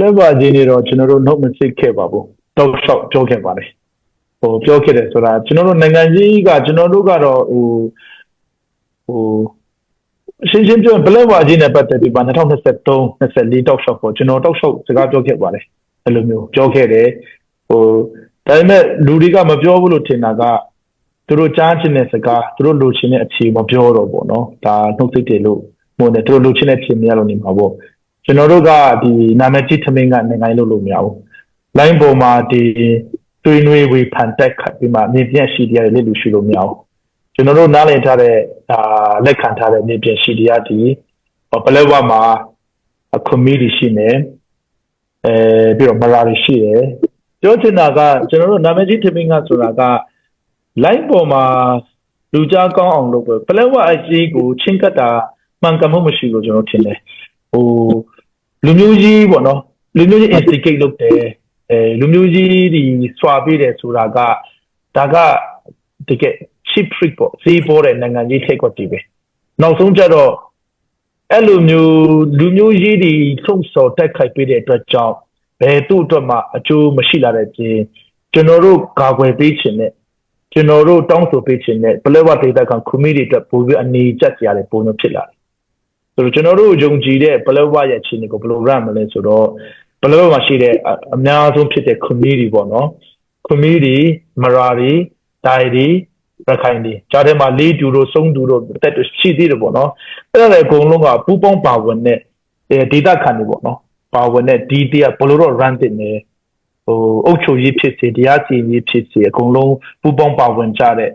လက်ပါကြီးနေတော့ကျွန်တော်တို့နှုတ်မစစ်ခဲ့ပါဘူးတောက်လျှောက်ပြောခဲ့ပါတယ်ဟိုပြောခဲ့တယ်ဆိုတာကျွန်တော်တို့နိုင်ငံကြီးကကျွန်တော်တို့ကတော့ဟိုဟိုရှင်းရှင်းပြောရင်ဘလက်ဝါကြီးနဲ့ပတ်သက်ပြီးပါ2023 24တောက်လျှောက်ပေါ့ကျွန်တော်တောက်လျှောက်စကားပြောခဲ့ပါတယ်အဲ့လိုမျိုးပြောခဲ့တယ်ဟိုဒါပေမဲ့လူတွေကမပြောဘူးလို့ထင်တာကသူတို့ကြားချင်တဲ့စကားသူတို့လိုချင်တဲ့အဖြေမပြောတော့ပေါ့နော်ဒါနှုတ်စိတ်တယ်လို့ဟိုနဲ့သူတို့လိုချင်တဲ့အဖြေမရလို့နေမှာပေါ့ ကျွန်တော်တို့ကဒီနာမည်ကြီးသမင်းကနိုင်ငံလို့လို့မရဘူး line ပေါ်မှာဒီတွင်းနွေးဝေဖန်တက်ခတ်ပြီးမှမြေပြန့်ရှိတရားတွေလက်လူရှိလို့မရဘူးကျွန်တော်တို့နားလည်ထားတဲ့ဒါလက်ခံထားတဲ့မြေပြန့်ရှိတရားဒီပလက်ဝမှာအကွန်မီတီရှိနေအဲပြီးတော့မလာရီရှိတယ်ပြောချင်တာကကျွန်တော်တို့နာမည်ကြီးသမင်းကဆိုတာက line ပေါ်မှာလူကြားကောင်းအောင်လုပ်ပဲပလက်ဝအကြီးကိုချင်းကပ်တာမှန်ကန်မှုမရှိလို့ကျွန်တော်ထင်တယ် ဟိုလူမျိုးကြီးပေါ့နော်လူမျိုးကြီး instigate လုပ်တယ်အဲလူမျိုးကြီးဒီစွာပေးတယ်ဆိုတာကဒါကတကယ် cheap trick ပေါ့ဈေးပေါ်တဲ့နိုင်ငံကြီးထိတ်ကွက်တည်ပဲနောက်ဆုံးကျတော့အဲ့လိုမျိုးလူမျိုးကြီးဒီထုံစော်တက်ခိုက်ပေးတဲ့အတွက်ကြောင့်ဘယ်သူ့အတွက်မှအကျိုးမရှိလာတဲ့ပြင်ကျွန်တော်တို့ကာကွယ်ပေးခြင်းနဲ့ကျွန်တော်တို့တောင်းဆိုပေးခြင်းနဲ့ပလက်ဝဒေတာကကွန်မီတီအတွက်ပိုပြီးအနေကျက်ကြရတဲ့ပုံမျိုးဖြစ်လာတယ် ဆိုတော့ကျွန်တော်တို့ယုံကြည်တဲ့ပလက်ဝရဲ့အခြေအနေကိုဘယ်လို run မလဲဆိုတော့ဘယ်လိုမှရှိတဲ့အများဆုံးဖြစ်တဲ့ community ပေါ့နော် community မရာဒီဒိုင်ဒီရခိုင်ဒီကြားထဲမှာလေးတူတို့စုံတူတို့တက်တူရှိသေးတယ်ပေါ့နော်အဲ့ဒါလည်းအကုန်လုံးကပူပေါင်းပါဝင်တဲ့ဒေတာခံတွေပေါ့နော်ပါဝင်တဲ့ဒီတရားဘယ်လိုတော့ run တင်နေဟိုအုပ်ချုပ်ရေးဖြစ်စေတရားစီရင်ရေးဖြစ်စေအကုန်လုံးပူပေါင်းပါဝင်ကြတဲ့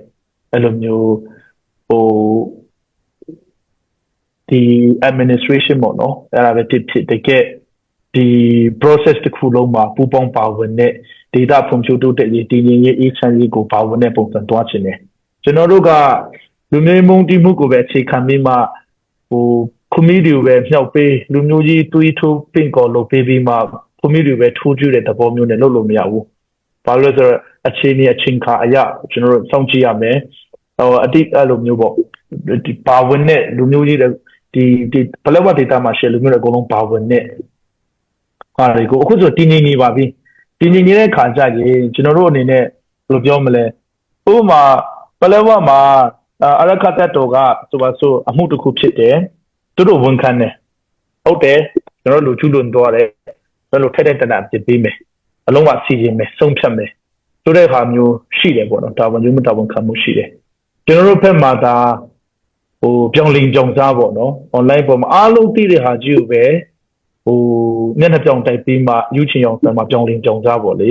အဲ့လိုမျိုးဟို ဒီ administration ပေါ့နော်အဲ့ဒါပဲဖြစ်ဖြစ်တကယ်ဒီ process တစ်ခုလုံးမှာပူပေါင်းပါဝင်တဲ့ data ဖွံ့ဖြိုးတိုးတက်ရေးတည်ငြိမ်ရေးအေးချမ်းရေးကိုပါဝင်တဲ့ပုံစံတွားခြင်းတယ်ကျွန်တော်တို့ကလူမျိုးမုံတိမှုကိုပဲအခြေခံပြီးမှဟို community ကိုပဲမြောက်ပေးလူမျိုးကြီးတွေးထိုးပင့်ကော်လုပ်ပေးပြီးမှ community ကိုပဲထိုးကျတဲ့သဘောမျိုးနဲ့လုပ်လို့မရဘူးဘာလို့လဲဆိုတော့အခြေအနေအချိန်ခါအရာကျွန်တော်တို့စောင့်ကြည့်ရမယ်ဟိုအတိအဲ့လိုမျိုးပေါ့ဒီပါဝင်တဲ့လူမျိုးကြီး ဒီဒီဘလက်ဝ data မှာ share လူမျိုးတွေအကုန်လုံးပါဝင်တဲ့ဟာတွေကိုအခုဆိုတည်ငြိမ်နေပါပြီတည်ငြိမ်နေတဲ့ခါကြရင်ကျွန်တော်တို့အနေနဲ့ဘယ်လိုပြောမလဲဥပမာပလက်ဝမှာအရခတ်တော်ကဆိုပါဆိုအမှုတစ်ခုဖြစ်တယ်သူတို့ဝန်ခံတယ်ဟုတ်တယ်ကျွန်တော်လူကျူးလွန်သွားတယ်ကျွန်တော်ထက်တဲ့တနအပြစ်ပေးမယ်အလုံးဝစီရင်မယ်ဆုံးဖြတ်မယ်ဆိုတဲ့ဟာမျိုးရှိတယ်ပေါ့နော်တာဝန်ယူမှုတာဝန်ခံမှုရှိတယ်ကျွန်တော်တို့ဘက်မှာဒါ ဟိုပြောင်းလင်ပြောင်းစားပေါ့နော် online ပေါ်မှာအားလုံးသိတဲ့ဟာကြီးကိုပဲဟိုမျက်နှာပြောင်တိုက်ပြီးမှယူချင်အောင်ဆံမှာပြောင်းလင်ပြောင်းစားပေါ့လေ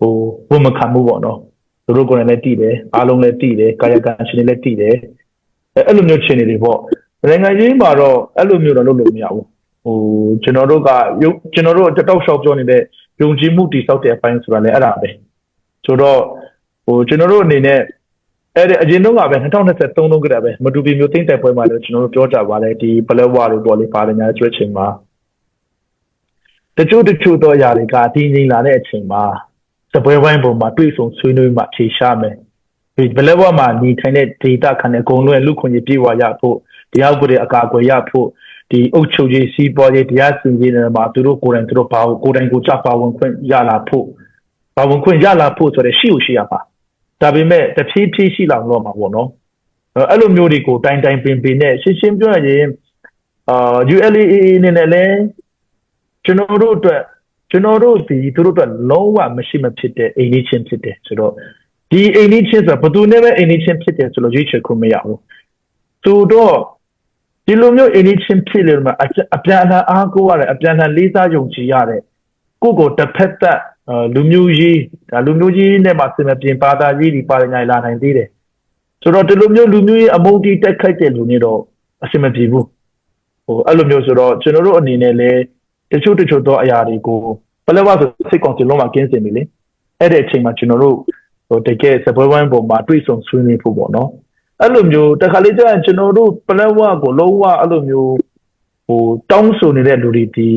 ဟိုဝန်မခံမှုပေါ့နော်သူတို့ကိုယ်တိုင်လည်းတည်တယ်အားလုံးလည်းတည်တယ်ကာယကံရှင်တွေလည်းတည်တယ်အဲ့လိုမျိုးရှင်တွေပေါ့နိုင်ငံကြီးမှာတော့အဲ့လိုမျိုးတော့လုပ်လို့မရဘူးဟိုကျွန်တော်တို့ကကျွန်တော်တို့တောက်လျှောက်ပြောနေတဲ့ယုံကြည်မှုတည်ဆောက်တဲ့အပိုင်းဆိုတာလည်းအဲ့ဒါပဲဆိုတော့ဟိုကျွန်တော်တို့အနေနဲ့ အဲ့ဒီအရင်တော့ကပဲ2023တုန်းကတည်းကပဲမတူပီမျိုးသိမ့်တဲ့ပွဲမှာလည်းကျွန်တော်တို့ပြောကြပါတယ်ဒီဘလက်ဝါတို့ပေါ်လေးပါတယ်ညာကျွဲချိန်မှာတချို့တချို့တော့ຢာတွေကတည်ငြိမ်လာတဲ့အချိန်မှာစပွဲဝိုင်းပေါ်မှာတွေ့ဆုံဆွေးနွေးမှဖြေရှားမယ်ဒီဘလက်ဝါမှာနေထိုင်တဲ့ data ခံတဲ့အကုန်လုံးလူခွင့်ရေးပြေဝရဖို့တရားဥပဒေအကာအကွယ်ရဖို့ဒီအုပ်ချုပ်ရေးစီးပွားရေးတရားစီရင်ရေးမှာသူတို့ကိုယ်တိုင်သူတို့ဘာကိုယ်တိုင်ကိုကြပါဝင်ခွင့်ရလာဖို့ဘာဝင်ခွင့်ရလာဖို့ဆိုတဲ့ရှိ ਉ ရှိရပါ ဒါပေမဲ့တဖြည်းဖြည်းရှိလာတော့မှာပေါ့နော်အဲ့လိုမျိုးတွေကိုတိုင်တိုင်ပင်ပင်နဲ့ရှင်းရှင်းပြောရရင်အာ ULAA နေနဲ့လည်းကျွန်တော်တို့အတွက်ကျွန်တော်တို့ဒီသူတို့အတွက်လုံးဝမရှိမဖြစ်တဲ့အိမ်လေးချင်းဖြစ်တယ်ဆိုတော့ဒီအိမ်လေးချင်းဆိုဘယ်သူနဲ့ပဲအိမ်လေးချင်းဖြစ်တယ်ဆိုလို့ရွေးချယ်ခွင့်မရဘူးသူတော့ဒီလိုမျိုးအိမ်လေးချင်းဖြစ်လို့မှအပြန်အလှန်အားကိုးရတယ်အပြန်အလှန်လေးစားယုံကြည်ရတယ်ကိုယ့်ကိုတစ်ဖက်သက် လူမျိုးကြီးဒါလူမျိုးကြီးနဲ့မှစင်မပြင်ပါတာကြီးဒီပါရညာလာနိုင်သေးတယ်ဆိုတော့ဒီလိုမျိုးလူမျိုးကြီးအမုန်းတီးတက်ခိုက်တဲ့လူတွေတော့အစင်မပြေဘူးဟိုအဲ့လိုမျိုးဆိုတော့ကျွန်တော်တို့အနေနဲ့လည်းတချို့တချို့သောအရာတွေကိုဘယ်လိုပါဆိုစိတ်ကောင်းစလုံးမှာကင်းစင်ပြီလေအဲ့ဒီအချိန်မှာကျွန်တော်တို့ဟိုတကယ်စပွဲဝိုင်းပေါ်မှာတွေ့ဆုံဆွေးနွေးဖို့ပေါ့နော်အဲ့လိုမျိုးတခါလေးကျရင်ကျွန်တော်တို့ပလက်ဝကိုလုံးဝအဲ့လိုမျိုးဟိုတောင်းဆိုနေတဲ့လူတွေဒီ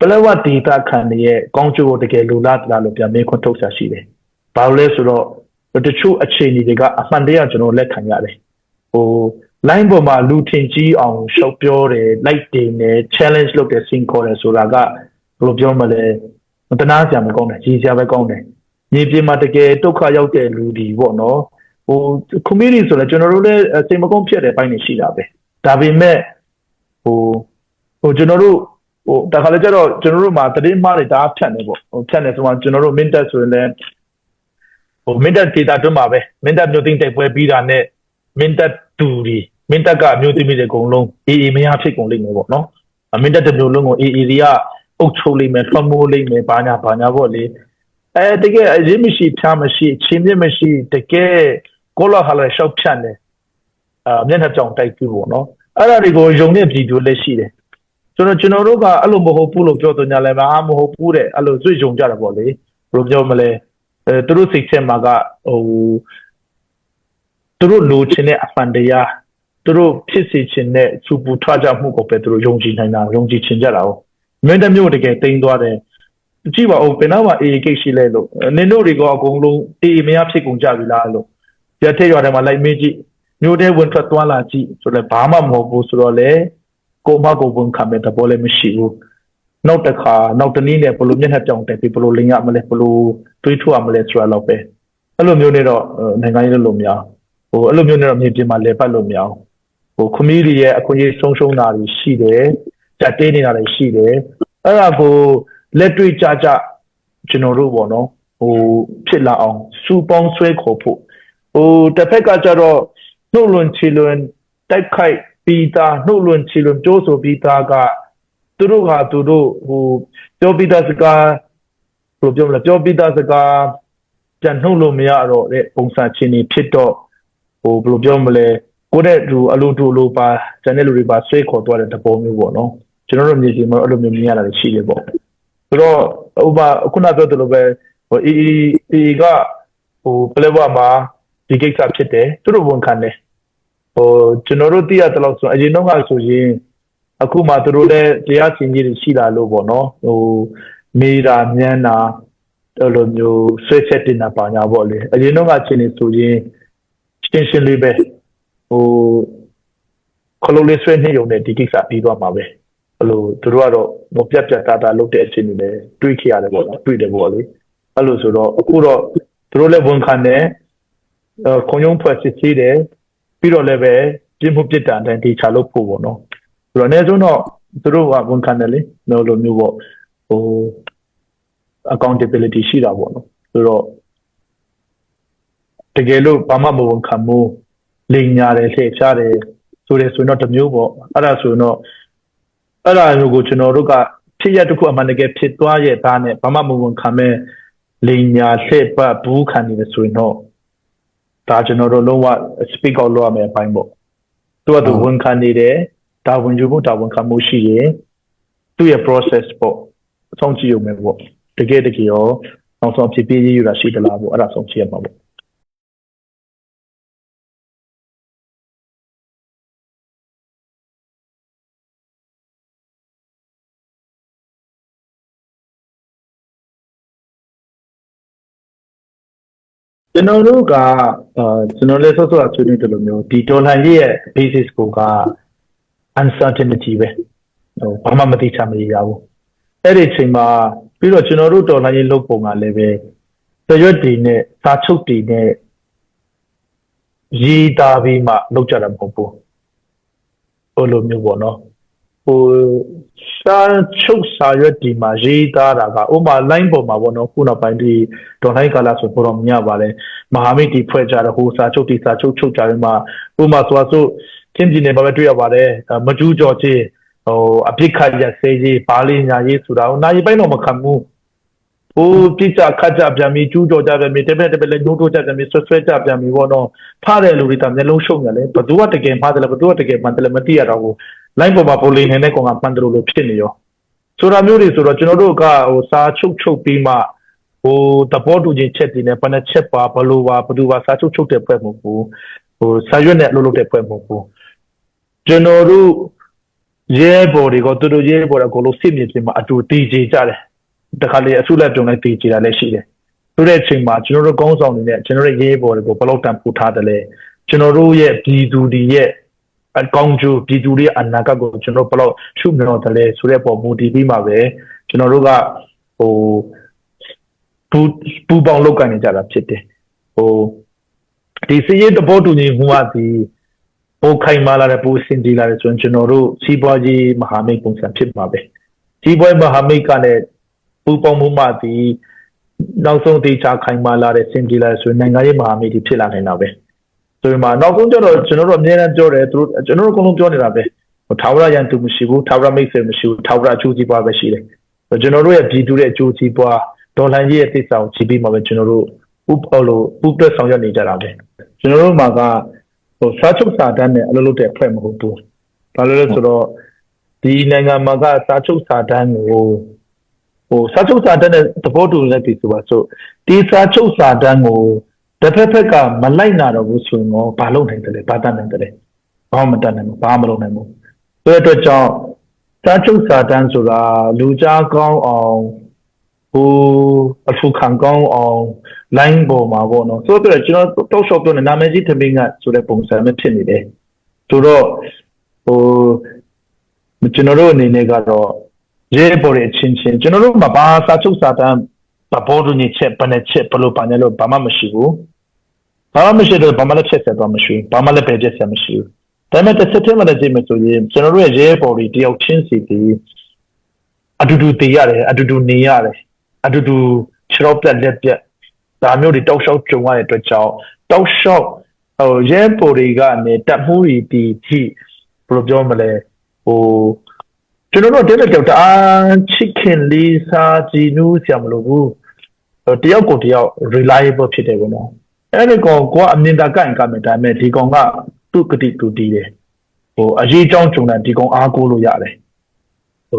ပလက်ဝဒေတာခံရဲ့ကောင်းကျိုးကိုတကယ်လိုလားလားလို့ပြန်မေးခွန်းထုတ်ဆက်ရှိတယ်။ဘာလို့လဲဆိုတော့တချို့အခြေအနေတွေကအမှန်တရားကျွန်တော်လက်ခံရတယ်။ဟို line ပေါ်မှာလူထင်ကြီးအောင်ရှောက်ပြောတယ် like တင်တယ် challenge လုပ်တယ် sync ခေါ်တယ်ဆိုတာကဘယ်လိုပြောမလဲမတနာစရာမကောင်းတယ်ကြီးစရာပဲကောင်းတယ်မြေပြင်မှာတကယ်ဒုက္ခရောက်တဲ့လူဒီပေါ့နော်ဟို community ဆိုလည်းကျွန်တော်တို့လည်းစိတ်မကောင်းဖြစ်တဲ့ပိုင်းတွေရှိတာပဲဒါပေမဲ့ဟိုဟိုကျွန်တော်တို့ ဟိုတခါလေကျတော့ကျွန်တော်တို့မှာတည်င်းမှားတွေဒါဖြတ်နေပေါ့ဟိုဖြတ်နေဆိုမှကျွန်တော်တို့ mintet ဆိုရင်လည်းဟို mintet data တွန်းမှာပဲ mintet မျိုးသိမ့်တိုက်ပွဲပြီးတာနဲ့ mintet တူဒီ mintet ကမျိုးသိမ့်တွေအကုန်လုံးအေးအေးမရဖြစ်ကုန်လိမ့်မယ်ပေါ့နော်အ mintet တစ်မျိုးလုံးကိုအေးအေးတွေကအုပ်ချုပ်လိမ့်မယ်ထွတ်မိုးလိမ့်မယ်ဘာညာဘာညာပေါ့လေအဲတကယ်အရေးမရှိဖြားမရှိချင်းမြင့်မရှိတကယ်ကိုလာဟာလဲရှောက်ဖြတ်နေအာမျက်နှာကြောင်တိုက်ပြီးပေါ့နော်အဲ့ဒါတွေကိုယုံတဲ့ပြည်သူလည်းရှိတယ် ကျွန်တော်ကျွန်တော်တို့ကအဲ့လိုမဟုတ်ဘူးလို့ပြောတော့ညာလဲမအားမဟုတ်ဘူးတဲ့အဲ့လိုတွေ့ယုံကြတာပေါ့လေဘယ်လိုပြောမလဲအဲသူတို့စိတ်ထဲမှာကဟိုသူတို့လိုချင်တဲ့အဖန်တရားသူတို့ဖြစ်စေချင်တဲ့စူပူထွားကြမှုကိုပဲသူတို့ယုံကြည်နိုင်တာယုံကြည်ချင်ကြတာဟုတ်မင်းတမျိုးတကယ်တိမ်သွားတယ်ကြည့်ပါဦးဘယ်တော့မှအေးကိတ်ရှိလဲလို့နင်တို့တွေကအကုန်လုံးအေးမရဖြစ်ကုန်ကြပြီလားလို့ရထက်ရွာထဲမှာလိုက်မေးကြည့်မျိုးတဲ့ဝင်ထွက်သွားလာကြည့်ဆိုတော့ဘာမှမဟုတ်ဘူးဆိုတော့လေ ကိုမကိုဝန်ခံမဲ့တဘောလည်းမရှိဘူးနောက်တစ်ခါနောက်တနည်းနဲ့ဘလို့မျက်နှာပြောင်တက်ပြီးဘလို့လင်ရမလဲဘလို့တွေးထွရမလဲဆိုတာတော့ပဲအဲ့လိုမျိုးနဲ့တော့နိုင်ငံရေးလို့မရဟိုအဲ့လိုမျိုးနဲ့တော့မြေပြင်မှာလဲပတ်လို့မရဟိုခမီးတွေရဲ့အခွင့်အရေးဆုံးရှုံးတာတွေရှိတယ်ကြက်တေးနေတာတွေရှိတယ်အဲ့ဒါကိုလက်တွေ့ကြကြကျွန်တော်တို့ပေါ့နော်ဟိုဖြစ်လာအောင်စူပေါင်းဆွဲခေါ်ဖို့ဟိုတစ်ဖက်ကကြတော့နှုတ်လွန်ချီလွန်တိုက်ခိုက် ပြီးသားနှုတ်လွန်ချီလွန်ကြိုးဆိုပြီးသားကသူတို့ကသူတို့ဟိုပြောပြီးသားစကားဘယ်လိုပြောမလဲပြောပြီးသားစကားပြန်နှုတ်လို့မရတော့တဲ့ပုံစံချင်းနေဖြစ်တော့ဟိုဘယ်လိုပြောမလဲကိုတဲ့သူအလိုတူလိုပါကျန်တဲ့လူတွေပါဆွဲခေါ်သွားတဲ့သဘောမျိုးပေါ့နော်ကျွန်တော်တို့မြေကြီးမှာအဲ့လိုမျိုးမြင်ရတာရှိတယ်ပေါ့ဆိုတော့ဥပမာခုနပြောသလိုပဲဟိုအီအီကဟိုပလက်ဝမှာဒီကိစ္စဖြစ်တယ်သူတို့ဝန်ခံတယ် ဟိုကျွန်တော်တို့သိရတဲ့လောက်ဆိုအရင်တော့ကဆိုရင်အခုမှသူတို့လည်းတရားစီရင်ကြီးရှိလာလို့ပေါ့နော်ဟိုမေးတာမြန်းတာအဲ့လိုမျိုးဆွဲချက်တင်တာပါညာပေါ့လေအရင်တော့ကချင်းနေဆိုရင်ရှင်းရှင်းလေးပဲဟိုခလုံးလေးဆွဲနေုံနဲ့ဒီကိစ္စပြီးသွားမှာပဲအဲ့လိုသူတို့ကတော့မပြတ်ပြတ်သားသားလုပ်တဲ့အချိန်တွေလည်းတွေးခဲ့ရတယ်ပေါ့နော်တွေးတယ်ပေါ့လေအဲ့လိုဆိုတော့အခုတော့သူတို့လည်းဝန်ခံတယ်ခွန်ယုံဖွဲ့စစ်သေးတယ် ပြီးတော့လည်းပဲပြင်းမှုပြစ်ဒဏ်တိုင်းတေချာလုပ်ဖို့ပေါ့နော်ဆိုတော့အနည်းဆုံးတော့သူတို့ကဝန်ခံတယ်လေမျိုးလိုမျိုးပေါ့ဟို accountability ရှိတာပေါ့နော်ဆိုတော့တကယ်လို့ဘာမှမဝန်ခံဘူးလိန်ညာတယ်လှည့်ဖြားတယ်ဆိုတယ်ဆိုတော့တမျိုးပေါ့အဲ့ဒါဆိုတော့အဲ့ဒါမျိုးကိုကျွန်တော်တို့ကဖြစ်ရတစ်ခုအမှန်တကယ်ဖြစ်သွားရဲ့သားနဲ့ဘာမှမဝန်ခံမဲ့လိန်ညာလှည့်ပတ်ဘူးခံနေတယ်ဆိုရင်တော့ ဒါကျွန်တော်တို့လုံးဝ speak out လုပ်ရမယ်အပိုင်းပေါ့သူကသူဝန်ခံနေတယ်ဒါဝန်ယူဖို့ဒါဝန်ခံမှုရှိရင်သူ့ရဲ့ process ပေါ့အဆုံးကြည့်ရုံပဲပေါ့တကယ်တကယ်ရောနောက်ဆုံးဖြစ်ပြီးရယူတာရှိသလားပေါ့အဲ့ဒါဆုံးကြည့်ရမှာပေါ့ ကျွန်တော်တို့ကအာကျွန်တော်လည်းဆော့ဆော့ဆွေးနွေးတယ်လို့မျိုးဒီဒေါ်လာကြီးရဲ့ basis ကိုက uncertainty ပဲဟိုဘာမှမသိချင်မရဘူးအဲ့ဒီအချိန်မှာပြီးတော့ကျွန်တော်တို့ဒေါ်လာကြီးလုပ်ပုံကလည်းပဲတရွက်တီနဲ့စာချုပ်တီနဲ့ရေးသားပြီးမှလုပ်ကြတာမဟုတ်ဘူးဟိုလိုမျိုးပေါ့နော် ဟိုစာချုပ်စာရွက်ဒီမှာရေးသားတာကဥမာ line ပေါ်မှာပေါ့နော်ခုနောက်ပိုင်းဒီဒေါ်လိုက်ကာလာဆိုပေါ်တော့မြင်ရပါတယ်မဟာမိတ်ဒီဖွဲ့ကြတဲ့ဟိုစာချုပ်ဒီစာချုပ်ချုပ်ကြတယ်မှာဥမာဆိုဆိုချင်းပြည်နယ်မှာပဲတွေ့ရပါတယ်မကျူးကျော်ချင်းဟိုအပြစ်ခတ်ရစေးကြီးဘာလေးညာရေးဆိုတာဟိုနိုင်ပိုင်းတော့မခံဘူးဟိုပြစ်ကြခတ်ကြပြန်ပြီးကျူးကျော်ကြပြန်ပြီးတပည့်တပည့်လည်းညှိုးတိုးကြပြန်ပြီးဆွဆွဲကြပြန်ပြီးပေါ့နော်ဖားတဲ့လူတွေတမျက်လုံးရှုံရတယ်ဘသူကတကယ်မှားတယ်လဲဘသူကတကယ်မှန်တယ်လဲမသိရတော့ဘူး line ပေါ်မှာပိုလိန်နေတဲ့ကောင်ကမှန်တယ်လို့ဖြစ်နေရောဆိုတာမျိုးတွေဆိုတော့ကျွန်တော်တို့ကဟိုစာချုပ်ချုပ်ပြီးမှဟိုတပေါ်တူချင်းချက်တည်နေဘယ်နှချက်ပါဘလို့ပါဘသူပါစာချုပ်ချုပ်တဲ့ဖွဲ့မဟုတ်ဘူးဟိုစာရွက်နဲ့အလုပ်လုပ်တဲ့ဖွဲ့မဟုတ်ဘူးကျွန်တော်တို့ရဲဘော်တွေကသူတို့ရဲဘော်တွေကလို့စစ်မြေပြင်မှာအတူတည်ကြကြတယ်တခါလေအဆုလက်ပြုံလိုက်တည်ကြတာလည်းရှိတယ်ဆိုတဲ့အချိန်မှာကျွန်တော်တို့ကောင်းဆောင်နေနဲ့ကျွန်တော်တို့ရဲဘော်တွေကိုဘယ်လောက်တန်ဖိုးထားတယ်လဲကျွန်တော်တို့ရဲ့ပြည်သူတွေရဲ့ အကောင်းကျိုးပြည်သူတွေအနာဂတ်ကိုကျွန်တော်ဘယ်လောက်ရှုမြော်တယ်လဲဆိုတဲ့ပုံမူတည်ပြီးမှပဲကျွန်တော်တို့ကဟိုပူပူပေါင်းလောက်ကန်နေကြတာဖြစ်တယ်ဟိုဒီစီရေးတဘောတူညီမှုကဒီပိုခိုင်မာလာတဲ့ပိုစင်ဒီလာတဲ့ဆိုရင်ကျွန်တော်တို့စီးပွားရေးမဟာမိတ်ပုံစံဖြစ်မှာပဲစီးပွားရေးမဟာမိတ်ကလည်းပူပေါင်းမှုမှဒီနောက်ဆုံးတေချာခိုင်မာလာတဲ့စင်ဒီလာဆိုရင်နိုင်ငံရေးမဟာမိတ်တွေဖြစ်လာနေတာပဲ ဆိုရင်မှာနောက်ဆုံးကျတော့ကျွန်တော်တို့အများအားပြောတယ်သူတို့ကျွန်တော်တို့အကုန်လုံးပြောနေတာပဲထာဝရရန်သူမရှိဘူးထာဝရမိတ်ဆွေမရှိဘူးထာဝရအကျိုးစီးပွားပဲရှိတယ်ကျွန်တော်တို့ရဲ့ပြည်သူရဲ့အကျိုးစီးပွားဒေါ်လာကြီးရဲ့သိစာကိုကြည့်ပြီးမှပဲကျွန်တော်တို့ဥပ္ပလို့ပူးတွဲဆောင်ရွက်နေကြတာပဲကျွန်တော်တို့မှာကဟိုစားချုပ်စာတန်းနဲ့အလုပ်လုပ်တဲ့အဖွဲ့မဟုတ်ဘူးဘာလို့လဲဆိုတော့ဒီနိုင်ငံမှာကစားချုပ်စာတန်းကိုဟိုစားချုပ်စာတန်းနဲ့သဘောတူနေတဲ့ပြည်သူပါဆိုဒီစားချုပ်စာတန်းကို တစ်ဖက်ဖက်ကမလိုက်နာတော့ဘူးဆိုရင်တော့ဘာလုပ်နိုင်တယ်လဲဘာတတ်နိုင်တယ်လဲဘာမှမတတ်နိုင်ဘူးဘာမှမလုပ်နိုင်ဘူးဆိုတဲ့အတွက်ကြောင့်စားချုပ်စာတန်းဆိုတာလူကြားကောင်းအောင်ဟိုအထူခံကောင်းအောင် line ပေါ်မှာပေါ့နော်ဆိုတော့ကျွန်တော်တောက်လျှောက်ပြောနေနာမည်ကြီးသမင်းကဆိုတဲ့ပုံစံမျိုးဖြစ်နေတယ်ဆိုတော့ဟိုကျွန်တော်တို့အနေနဲ့ကတော့ရဲပေါ်တဲ့အချင်းချင်းကျွန်တော်တို့မှာဘာစာချုပ်စာတမ်းဘောတူညီချက်ဘယ်နဲ့ချက်ဘလို့ပါနေလို့ဘာမှမရှိဘူး ဘာမှမရှိတော့ဘာမှလည်းဖြစ်ဆက်တော့မရှိဘာမှလည်းပဲဖြစ်ဆက်မရှိဘူးဒါပေမဲ့တစ်ဆက်တည်းမှလည်းကြည့်မယ်ဆိုရင်ကျွန်တော်တို့ရဲ့ရဲပေါ်တွေတယောက်ချင်းစီဒီအတူတူတည်ရတယ်အတူတူနေရတယ်အတူတူခြေတော့ပြက်လက်ပြက်ဒါမျိုးတွေတောက်လျှောက်ကြုံရတဲ့အတွက်ကြောင့်တောက်လျှောက်ဟိုရဲပေါ်တွေကနေတက်မှုတွေဒီထိဘယ်လိုပြောမလဲဟိုကျွန်တော်တို့တက်တဲ့ကြောက်တအားချစ်ခင်လေးစားကြည်နူးဆရာမလို့ဘူးတယောက်ကိုတယောက် reliable ဖြစ်တယ်ပေါ့နော် အဲ့ဒီကောင်ကအမြင်သာကန့်ကမယ်ဒါပေမဲ့ဒီကောင်ကသူ့ကတိတူတည်တယ်ဟိုအရေးကြောင်းကြုံတဲ့ဒီကောင်အားကိုးလို့ရတယ်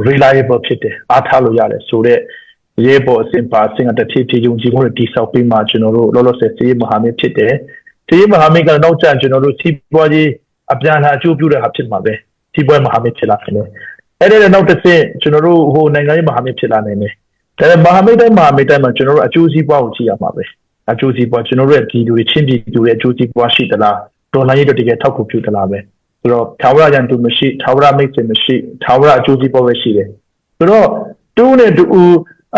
reliable ဖြစ်တယ်အားထားလို့ရတယ်ဆိုတော့ရဲဘော်အစဉ်ပါအစဉ်ကတဖြည်းဖြည်းယုံကြည်မှုတွေတိဆောက်ပြီးမှကျွန်တော်တို့လောလောဆယ်စီးမဟာမိတ်ဖြစ်တယ်။စီးမဟာမိတ်ကတော့ကျကျွန်တော်တို့စီးပွားရေးအပြန်အလှန်အကျိုးပြုတဲ့ဟာဖြစ်မှာပဲ။စီးပွားမဟာမိတ်ဖြစ်လာတယ်။အဲ့ဒါနောက်တစ်ဆင့်ကျွန်တော်တို့ဟိုနိုင်ငံရေးမဟာမိတ်ဖြစ်လာနိုင်တယ်။ဒါပေမဲ့မဟာမိတ်တိုင်းမဟာမိတ်တိုင်းမှာကျွန်တော်တို့အကျိုးစီးပွားကိုကြည့်ရမှာပဲ။ အကျိုးစီးပွားကျွန်တော်တို့ရဲ့ပြည်သူတွေချင်းပြည်သူတွေအကျိုးစီးပွားရှိသလား။ဒေါ်လာရေးတော့တကယ်ထောက်ကူပြုသလားပဲ။ဆိုတော့ထာဝရရန်သူမရှိထာဝရမိတ်ဆွေမရှိထာဝရအကျိုးစီးပွားပဲရှိတယ်။ဆိုတော့တူးနဲ့တူ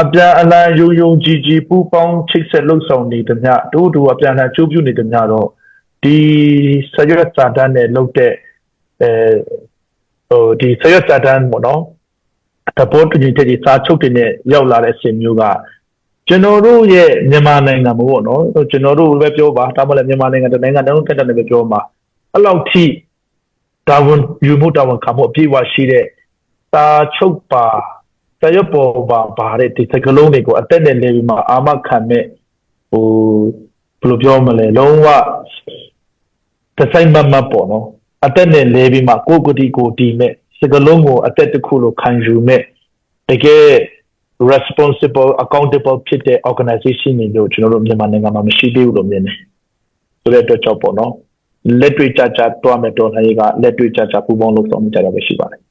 အပြန်အလှန်ယုံယုံကြည်ကြည်ပူပေါင်းချိတ်ဆက်လှုပ်ဆောင်နေသည်များတို့တို့အပြန်အလှန်ကြိုးပြုနေသည်များတော့ဒီဆရွက်စာတန်းနဲ့လှုပ်တဲ့အဲဟိုဒီဆရွက်စာတန်းပေါ့နော်တပေါ်တူညီတဲ့ဒီစာချုပ်တွေနဲ့ရောက်လာတဲ့အစဉ်မျိုးက ကျွန်တော်တို့ရဲ့မြန်မာနိုင်ငံမှာပေါ့နော်ကျွန်တော်တို့ပဲပြောပါဒါမှလည်းမြန်မာနိုင်ငံတနိုင်ငံတုံးတက်တက်နဲ့ပဲပြောပါအဲ့လောက်ထိတာဝန်ယူမှုတာဝန်ခံမှုအပြည့်အဝရှိတဲ့စာချုပ်ပါတရပေါ်ပါပါတဲ့ဒီစကလုံးတွေကိုအသက်နဲ့လဲပြီးမှအာမခံမဲ့ဟိုဘယ်လိုပြောမလဲလုံးဝတဆိုင်မမပေါ့နော်အသက်နဲ့လဲပြီးမှကိုယ်ကိုယ်ဒီကိုတီးမဲ့စကလုံးကိုအသက်တစ်ခုလိုခံယူမဲ့တကယ် responsible accountable ဖြစ်တဲ့ organization တွေလို့ကျွန်တော်တို့မြန်မာနိုင်ငံမှာမရှိသေးဘူးလို့မြင်တယ်ဆိုတဲ့အတွက်ကြောင့်ပေါ့နော်လက်တွေ့ကြကြတွားမဲ့တော်လှန်ရေးကလက်တွေ့ကြကြပူးပေါင်းလုပ်ဆောင်ကြတာပဲရှိပါတယ်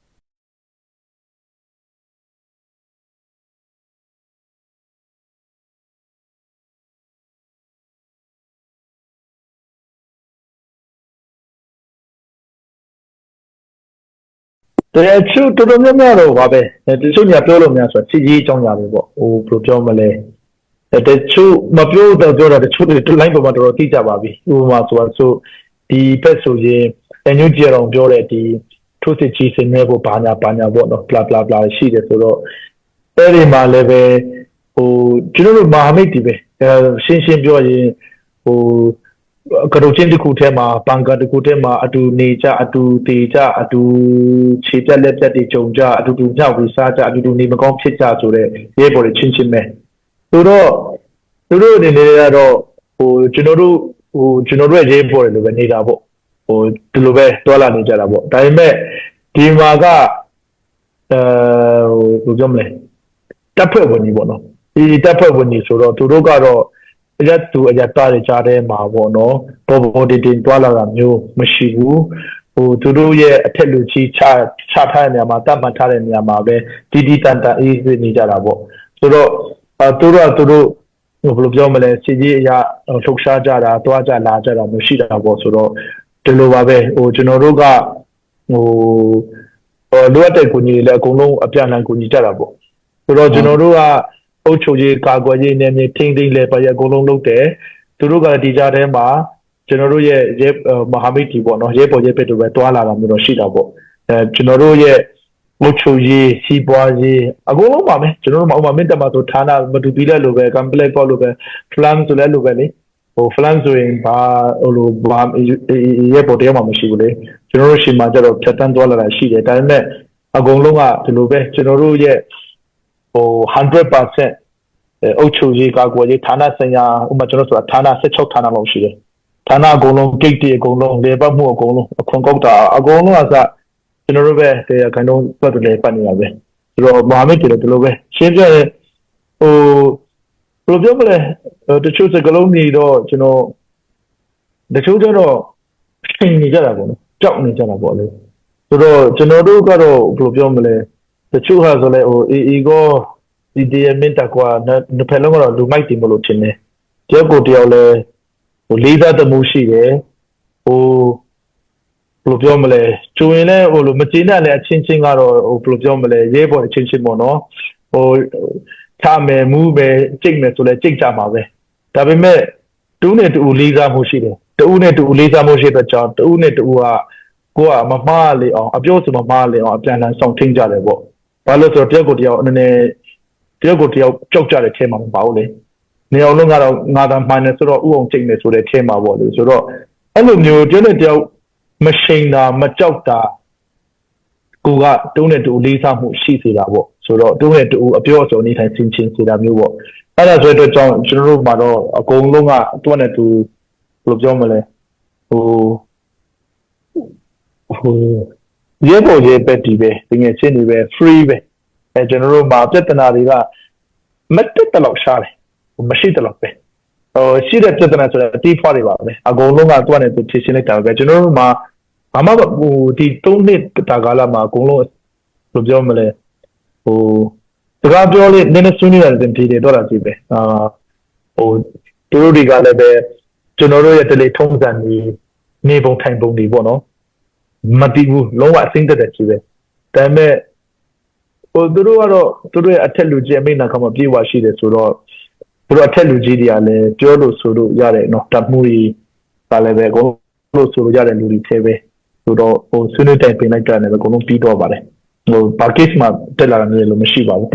တဲ့ချုတော်တော်များများတော့ပါပဲတချို့ညာပြောလို့များဆိုချီကြီးအကြောင်းညာပဲပေါ့ဟိုဘယ်လိုပြောမလဲတချို့မပြောတော့ပြောတာတချို့တွေတလိုင်းပေါ်မှာတော်တော်သိကြပါပြီဥပမာဆိုဆိုဒီဘက်ဆိုရင်အန်ယူဂျီအောင်ပြောတဲ့ဒီထိုးစစ်ကြီးစင်မဲ့ဖို့ဘာညာဘာညာပေါ့နော် bla bla bla ရှိတယ်ဆိုတော့အဲ့ဒီမှာလည်းပဲဟိုကျွန်တော်တို့မဟာမိတ်တွေပဲရှင်းရှင်းပြောရင်ဟို ကရုချင်းတစ်ခုထဲမှာပန်ကာတစ်ခုထဲမှာအတူနေကြအတူတည်ကြအတူခြေပြက်လက်ပြက်တွေကြုံကြအတူတူမြောက်ပြီးစားကြအတူတူနေမကောင်းဖြစ်ကြဆိုတဲ့ရဲဘော်တွေချင်းချင်းပဲသူတို့သူတို့အနေနဲ့ကတော့ဟိုကျွန်တော်တို့ဟိုကျွန်တော်တို့ရဲ့ရဲဘော်တွေလိုပဲနေတာပေါ့ဟိုဒီလိုပဲတွာလာနေကြတာပေါ့ဒါပေမဲ့ဒီမှာကအဲဟိုဘယ်လိုပြောမလဲတပ်ဖွဲ့ဝင်ကြီးပေါ့နော်ဒီတပ်ဖွဲ့ဝင်ကြီးဆိုတော့သူတို့ကတော့ အရက်သူအရက်သားတွေကြားထဲမှာပေါ့နော်ဘောဘောတင်တင်တွာလာတာမျိုးမရှိဘူးဟိုသူတို့ရဲ့အထက်လူကြီးချချထားတဲ့နေရာမှာတတ်မှတ်ထားတဲ့နေရာမှာပဲတီတီတန်တန်အေးအေးနေကြတာပေါ့ဆိုတော့အဲသူတို့ကသူတို့ဘယ်လိုပြောမလဲစီကြီးအရာလှုပ်ရှားကြတာတွားကြလာကြတာမျိုးရှိတာပေါ့ဆိုတော့ဒီလိုပါပဲဟိုကျွန်တော်တို့ကဟိုဟိုလိုအပ်တဲ့ကိုကြီးလည်းအကုန်လုံးအပြန်အလှန်ကိုကြီးကြတာပေါ့ဟဆိုတော့ကျွန်တော်တို့က အုပ်ချုပ်ရေးကာကွယ်ရေးနယ်မြေထိန်းသိမ်းလဲပါရအကုန်လုံးလုပ်တယ်သူတို့ကဒီကြားထဲမှာကျွန်တော်တို့ရဲ့ရဲမဟာမိတ်တီပေါ့နော်ရဲပေါ်ရဲပစ်တို့ပဲတွာလာတာမျိုးတော့ရှိတာပေါ့အဲကျွန်တော်တို့ရဲ့အုပ်ချုပ်ရေးစီးပွားရေးအကုန်လုံးပါမယ်ကျွန်တော်တို့မှဥပမာမင်းတမဆိုဌာနမတူပြီးလဲလိုပဲကမ်ပလက်ပေါ့လိုပဲဖလမ်ဆိုလဲလိုပဲလေဟိုဖလမ်ဆိုရင်ဘာဟိုလိုဘာရဲပေါ်တရားမှမရှိဘူးလေကျွန်တော်တို့ရှိမှကျတော့ဖြတ်တန်းသွားလာတာရှိတယ်ဒါပေမဲ့အကုန်လုံးကဒီလိုပဲကျွန်တော်တို့ရဲ့ ဟို100%အုပ်ချုပ်ရေးကာကွယ်ရေးဌာနဆိုင်ရာဥပမာကျွန်တော်ဆိုတာဌာန16ဌာနလောက်ရှိတယ်ဌာနအကုန်လုံး gate တွေအကုန်လုံးလေပတ်မှုအကုန်လုံးအခွန်ကောက်တာအကုန်လုံးအစကျွန်တော်တို့ပဲတရားခိုင်တော့ပတ်တယ်ပတ်နေတာပဲဆိုတော့မဟာမိတ်တွေလည်းဒီလိုပဲရှင်းပြရင်ဟိုဘယ်လိုပြောမလဲတချို့စကလုံးတွေတော့ကျွန်တော်တချို့ကျတော့ရှင်နေကြတာပေါ့နော်ကြောက်နေကြတာပေါ့လေဆိုတော့ကျွန်တော်တို့ကတော့ဘယ်လိုပြောမလဲ တချို့ဟာဆိုလဲဟိုအေးအေးကောဒီဒီမင်းတကွာနှစ်ဖက်လုံးကတော့လူမိုက်တယ်မလို့ထင်တယ်တယောက်ကိုတယောက်လဲဟိုလေးစားတမှုရှိတယ်ဟိုဘယ်လိုပြောမလဲကျိုးရင်လည်းဟိုလိုမကျေနပ်လည်းအချင်းချင်းကတော့ဟိုဘယ်လိုပြောမလဲရဲဘော်အချင်းချင်းပေါ့နော်ဟိုထားမယ်မူးမယ်ကြိတ်မယ်ဆိုလဲကြိတ်ကြမှာပဲဒါပေမဲ့တူးနဲ့တူလေးစားမှုရှိတယ်တူးနဲ့တူလေးစားမှုရှိတဲ့ကြောင့်တူးနဲ့တူကကိုကမမှားလေအောင်အပြောစမမှားလေအောင်အပြန်လန်ဆောင်ထင်းကြတယ်ပေါ့ ဘာလို့ဆိုတော့တယောက်ကိုတယောက်အနေနဲ့တယောက်ကိုတယောက်ကြောက်ကြတဲ့ထဲမှာမပါဘူးလေနေအောင်လုံးကတော့ငါသာမှန်တယ်ဆိုတော့ဥအောင်ချိန်နေဆိုတဲ့ထဲမှာပေါ့လေဆိုတော့အဲ့လိုမျိုးတယောက်နဲ့တယောက်မရှိန်တာမကြောက်တာကိုကတုံးနဲ့တူလေးစားမှုရှိစေတာပေါ့ဆိုတော့တုံးနဲ့တူအပြောအဆိုနေထိုင်ဆင်ခြင်စေတာမျိုးပေါ့အဲ့ဒါဆိုတော့ကြောင့်ကျွန်တော်တို့မှာတော့အကုန်လုံးကတွန်းနဲ့တူဘယ်လိုပြောမလဲဟိုဟို ရေပေါ်ရေပက်တီပဲတကယ်ချင်းနေပဲ free ပဲအဲကျွန်တော်တို့မှာပြဿနာတွေကမတက်တလောက်ရှားတယ်မရှိတလောက်ပဲဟိုရှိတဲ့ပြဿနာဆိုတာအတိဖွားတွေပါပဲအကုန်လုံးကတွန်းနဲ့တူဖြည့်ရှင်းလိုက်တာပဲကျွန်တော်တို့မှာဘာမှဟိုဒီ၃နှစ်တာကာလမှာအကုန်လုံးဘယ်လိုပြောမလဲဟိုစကားပြောလေးနည်းနည်းဆွေးနွေးရတယ်တင်ပြည်တော့တာကြည့်ပဲအာဟိုသူတို့တွေကလည်းပဲကျွန်တော်တို့ရဲ့တလေထုံးစံကြီးနေပုံထိုင်ပုံတွေပေါ့နော် မတည်ဘူးလုံးဝအစိမ့်သက်သက်ကြီးပဲဒါပေမဲ့ဟိုသူတို့ကတော့သူတို့ရဲ့အထက်လူကြီးအမိန့်နာခံမှာပြေဝရှိတယ်ဆိုတော့သူတို့အထက်လူကြီးတွေကလည်းပြောလို့ဆိုလို့ရတယ်နော်တတ်မှုကြီးကလည်းပဲအကုန်လို့ဆိုလို့ရတဲ့လူတွေသေးပဲဆိုတော့ဟိုဆွေးနွေးတိုင်ပင်လိုက်ကြတယ်ပဲအကုန်လုံးပြီးတော့ပါတယ်ဟိုဘာကိစ္စမှတက်လာတာမျိုးလည်းမရှိပါဘူး